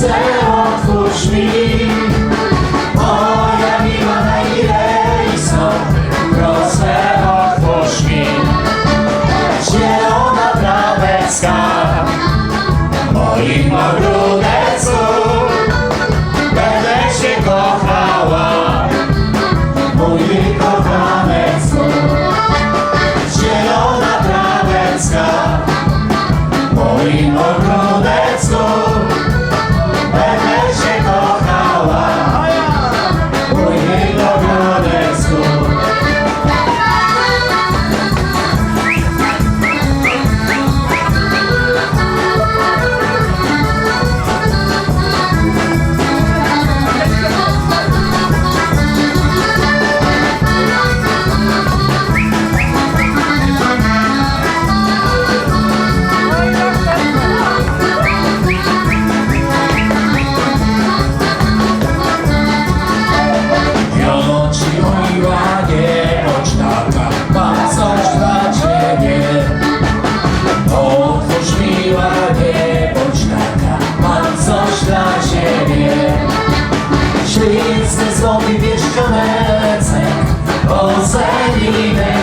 say. believe it.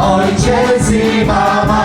Ojciec i mama